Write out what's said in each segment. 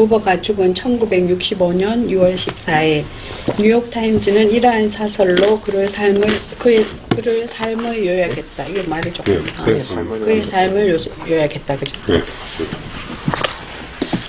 부부가 죽은 1965년 6월 14일 뉴욕타임즈는 이러한 사설로 그를 삶을 그의 그를 삶을 요약했다. 이거 말이 조금 네, 아, 네, 그의 삶을 요, 요약했다. 그죠? 네.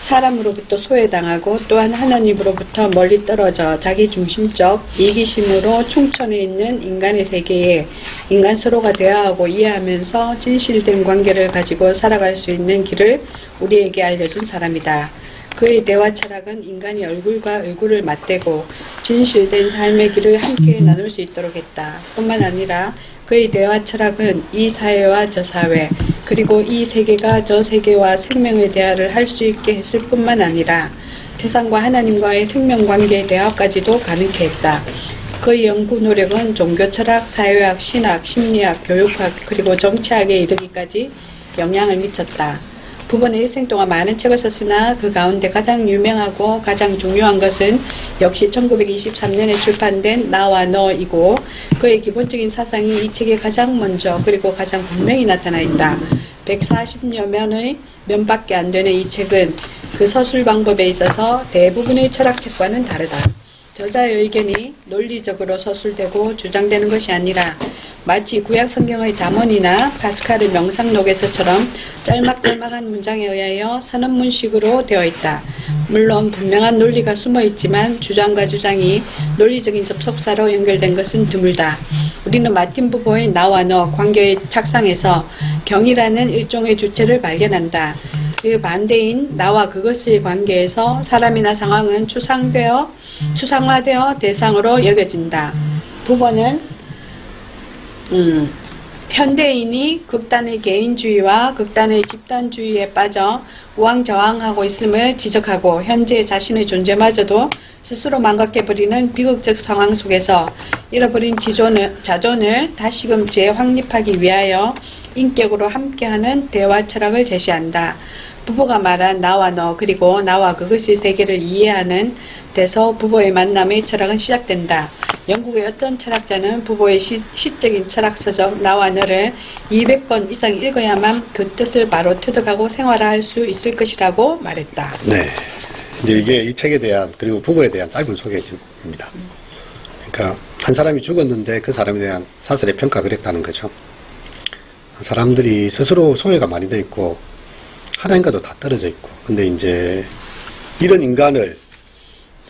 사람으로부터 소외당하고 또한 하나님으로부터 멀리 떨어져 자기 중심적 이기심으로 충천해 있는 인간의 세계에 인간 서로가 대화하고 이해하면서 진실된 관계를 가지고 살아갈 수 있는 길을 우리에게 알려준 사람이다. 그의 대화 철학은 인간이 얼굴과 얼굴을 맞대고 진실된 삶의 길을 함께 나눌 수 있도록 했다. 뿐만 아니라 그의 대화 철학은 이 사회와 저 사회, 그리고 이 세계가 저 세계와 생명의 대화를 할 수 있게 했을 뿐만 아니라 세상과 하나님과의 생명 관계의 대화까지도 가능케 했다. 그의 연구 노력은 종교 철학, 사회학, 신학, 심리학, 교육학, 그리고 정치학에 이르기까지 영향을 미쳤다. 부부는 일생 동안 많은 책을 썼으나 그 가운데 가장 유명하고 가장 중요한 것은 역시 1923년에 출판된 나와 너이고 그의 기본적인 사상이 이 책에 가장 먼저 그리고 가장 분명히 나타나 있다. 140여 면의 면밖에 안 되는 이 책은 그 서술 방법에 있어서 대부분의 철학책과는 다르다. 저자의 의견이 논리적으로 서술되고 주장되는 것이 아니라 마치 구약 성경의 잠언이나 파스칼의 명상록에서처럼 짤막짤막한 문장에 의하여 선언문식으로 되어 있다. 물론 분명한 논리가 숨어 있지만 주장과 주장이 논리적인 접속사로 연결된 것은 드물다. 우리는 마틴 부보의 나와 너 관계의 착상에서 경이라는 일종의 주체를 발견한다. 그 반대인 나와 그것의 관계에서 사람이나 상황은 추상되어 추상화되어 대상으로 여겨진다. 부모는 음, 현대인이 극단의 개인주의와 극단의 집단주의에 빠져 우왕좌왕하고 있음을 지적하고 현재 자신의 존재마저도 스스로 망각해버리는 비극적 상황 속에서 잃어버린 지존을, 자존을 다시금 재확립하기 위하여 인격으로 함께하는 대화 철학을 제시한다. 부부가 말한 나와 너 그리고 나와 그것의 세계를 이해하는 데서 부부의 만남의 철학은 시작된다. 영국의 어떤 철학자는 부부의 시, 시적인 철학 서적 나와 너를 200번 이상 읽어야만 그 뜻을 바로 터득하고 생활화할 수 있을 것이라고 말했다. 네. 이제 이게 이 책에 대한 그리고 부부에 대한 짧은 소개입니다. 그러니까 한 사람이 죽었는데 그 사람에 대한 사설의 평가 그랬다는 거죠. 사람들이 스스로 소외가 많이 돼 있고 하나님과도 다 떨어져 있고 근데 이제 이런 인간을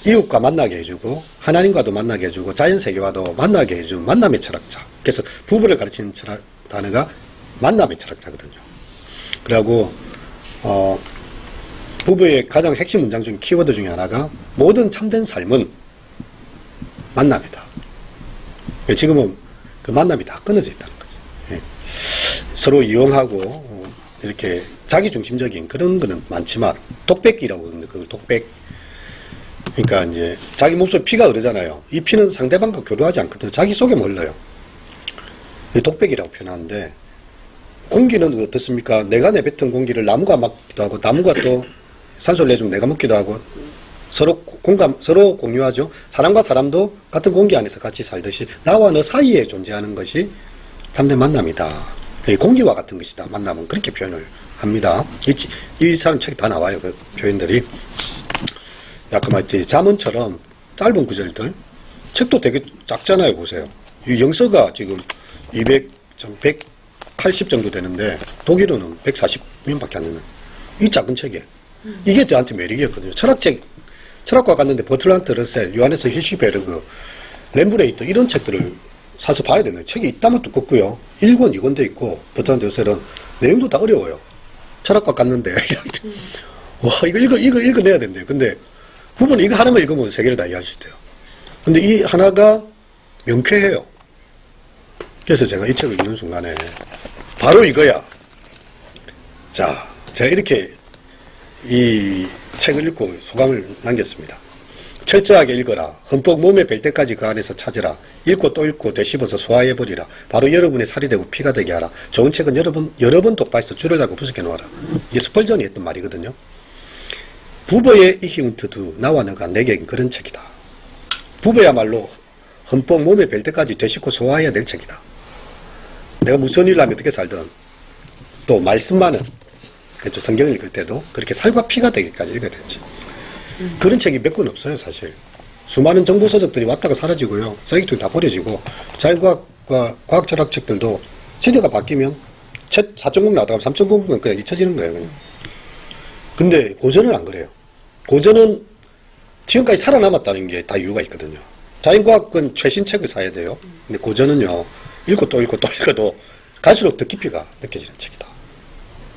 이웃과 만나게 해주고 하나님과도 만나게 해주고 자연 세계와도 만나게 해준 만남의 철학자. 그래서 부부를 가르치는 철학 단어가 만남의 철학자거든요. 그리고 어, 부부의 가장 핵심 문장 중 키워드 중에 하나가 모든 참된 삶은 만남이다. 예, 지금은 그 만남이 다 끊어져 있다는. 서로 이용하고 어, 이렇게 자기 중심적인 그런 거는 많지만 독백이라고 그러는데 그 독백 그러니까 이제 자기 몸속에 피가 흐르잖아요. 이 피는 상대방과 교류하지 않거든요. 자기 흘러요. 이 독백이라고 표현하는데 공기는 어떻습니까? 내가 내뱉은 공기를 나무가 맡기도 하고 나무가 또 산소를 내주면 내가 먹기도 하고 서로 공감 서로 공유하죠. 사람과 사람도 같은 공기 안에서 같이 살듯이 나와 너 사이에 존재하는 것이 참된 만남이다. 이 공기와 같은 것이다. 만남은 그렇게 표현을 합니다. 이, 치- 이 사람 책에 다 나와요. 그 표현들이. 아까 말했듯이 자문처럼 짧은 구절들 책도 되게 작잖아요. 보세요. 이 영서가 지금 200, 180 정도 되는데 독일어는 140면밖에 안 되는 이 작은 책에 이게 저한테 매력이었거든요. 철학책 철학과 갔는데 버틀란트 러셀, 요하네스 히시베르그, 렘브레이트 이런 책들을 사서 봐야 되는 책이 있다면 두껍고요. 1권, 2권 돼 있고 버틀란트 러셀은 내용도 다 어려워요. 철학과 갔는데 와 이거 읽어 이거 읽어내야 된대요. 근데 부분은 이거 하나만 읽으면 세계를 다 이해할 수 있대요. 근데 이 하나가 명쾌해요. 그래서 제가 이 책을 읽는 순간에 바로 이거야. 자, 제가 이렇게 이 책을 읽고 소감을 남겼습니다. 철저하게 읽어라. 흠뻑 몸에 뵐 때까지 그 안에서 찾으라. 읽고 또 읽고 되씹어서 소화해버리라. 바로 여러분의 살이 되고 피가 되게 하라. 좋은 책은 여러 번, 여러 번 독파해서 줄을 달고 분석해 놓아라. 이게 스펄전이 했던 말이거든요. 부부의 이히운트도 나와 너가 내게 그런 책이다. 부부야말로 흠뻑 몸에 뵐 때까지 되씹고 소화해야 될 책이다. 내가 무슨 일을 하면 어떻게 살든 또 말씀만은 그렇죠. 성경을 읽을 때도 그렇게 살과 피가 되기까지 읽어야 되지. 그런 책이 몇 권 없어요, 사실. 수많은 정보 서적들이 왔다가 사라지고요. 쓰레기통에 다 버려지고 자연과학과 과학 철학 책들도 시대가 바뀌면 첫 4.0 나다가 3.0은 그냥 잊혀지는 거예요, 그냥. 근데 고전은 안 그래요. 고전은 지금까지 살아남았다는 게 다 이유가 있거든요. 자연과학은 최신 책을 사야 돼요. 근데 고전은요, 읽고 또 읽고 또 읽어도 갈수록 더 깊이가 느껴지는 책이다.